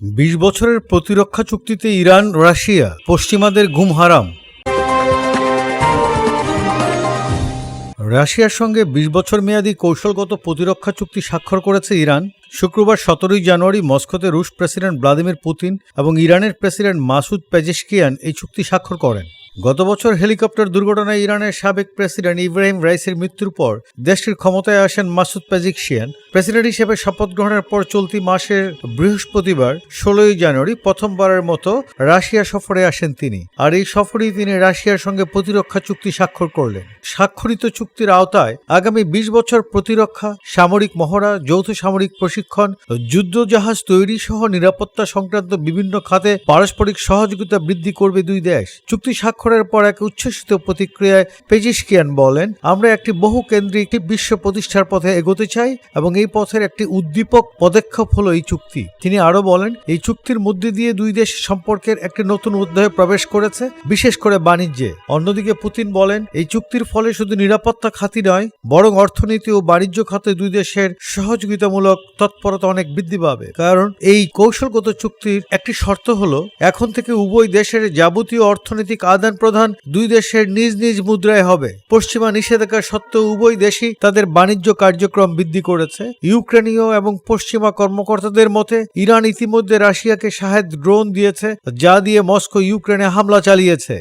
বিশ বছরের প্রতিরক্ষা চুক্তিতে ইরান, রাশিয়া, পশ্চিমাদের ঘুম হারাম। রাশিয়ার সঙ্গে বিশ বছর মেয়াদী কৌশলগত প্রতিরক্ষা চুক্তি স্বাক্ষর করেছে ইরান। শুক্রবার সতেরোই জানুয়ারি মস্কোতে রুশ প্রেসিডেন্ট ভ্লাদিমির পুতিন এবং ইরানের প্রেসিডেন্ট মাসুদ পেজেশকিয়ান এই চুক্তি স্বাক্ষর করেন। গত বছর হেলিকপ্টার দুর্ঘটনায় ইরানের সাবেক প্রেসিডেন্ট ইব্রাহিম রাইসের মৃত্যুর পর দেশটির ক্ষমতায় আসেন মাসুদ পেজিকশিয়ান প্রেসিডেন্ট হিসেবে শপথ গ্রহণের পর চলতি মাসের বৃহস্পতিবার, ষোলোই জানুয়ারি, প্রথমবারের মতো রাশিয়া সফরে আসেন তিনি। আর এই সফরেই তিনি রাশিয়ার সঙ্গে প্রতিরক্ষা চুক্তি স্বাক্ষর করলেন। স্বাক্ষরিত চুক্তির আওতায় আগামী বিশ বছর প্রতিরক্ষা, সামরিক মহড়া, যৌথ সামরিক প্রশিক্ষণ যুদ্ধ জাহাজ তৈরি সহ নিরাপত্তা সংক্রান্ত বিভিন্ন খাতে পারস্পরিক সহযোগিতা বৃদ্ধি করবে দুই দেশ। চুক্তি স্বাক্ষরের পর এক উচ্ছ্বসিত প্রতিক্রিয়ায় পেজিশকিয়ান বলেন, আমরা একটি বহু কেন্দ্রিক বিশ্ব প্রতিষ্ঠার পথে এগোতে চাই এবং এই পথের একটি উদ্দীপক পদক্ষেপ হলো এই চুক্তি। তিনি আরও বলেন, এই চুক্তির মধ্যে দিয়ে দুই দেশ সম্পর্কের একটি নতুন অধ্যায়ে প্রবেশ করেছে, বিশেষ করে বাণিজ্যে। অন্যদিকে পুতিন বলেন, এই চুক্তির ফলে শুধু নিরাপত্তা খাতি নয়, বরং অর্থনীতি ও বাণিজ্য খাতে দুই দেশের সহযোগিতামূলক তৎপরতা অনেক বৃদ্ধি পাবে। কারণ এই কৌশলগত চুক্তির একটি শর্ত হলো, এখন থেকে উভয় দেশের যাবতীয় অর্থনৈতিক আদান প্রদান দুই দেশের নিজ নিজ মুদ্রায় হবে। পশ্চিমা নিষেধাজ্ঞা সত্ত্বেও উভয় দেশই তাদের বাণিজ্য কার্যক্রম বৃদ্ধি করেছে। ইউক্রেনীয় এবং পশ্চিমা কর্মকর্তাদের মতে, ইরান ইতিমধ্যে রাশিয়াকে সাহেদ ড্রোন দিয়েছে, যা দিয়ে মস্কো ইউক্রেনে হামলা চালিয়েছে।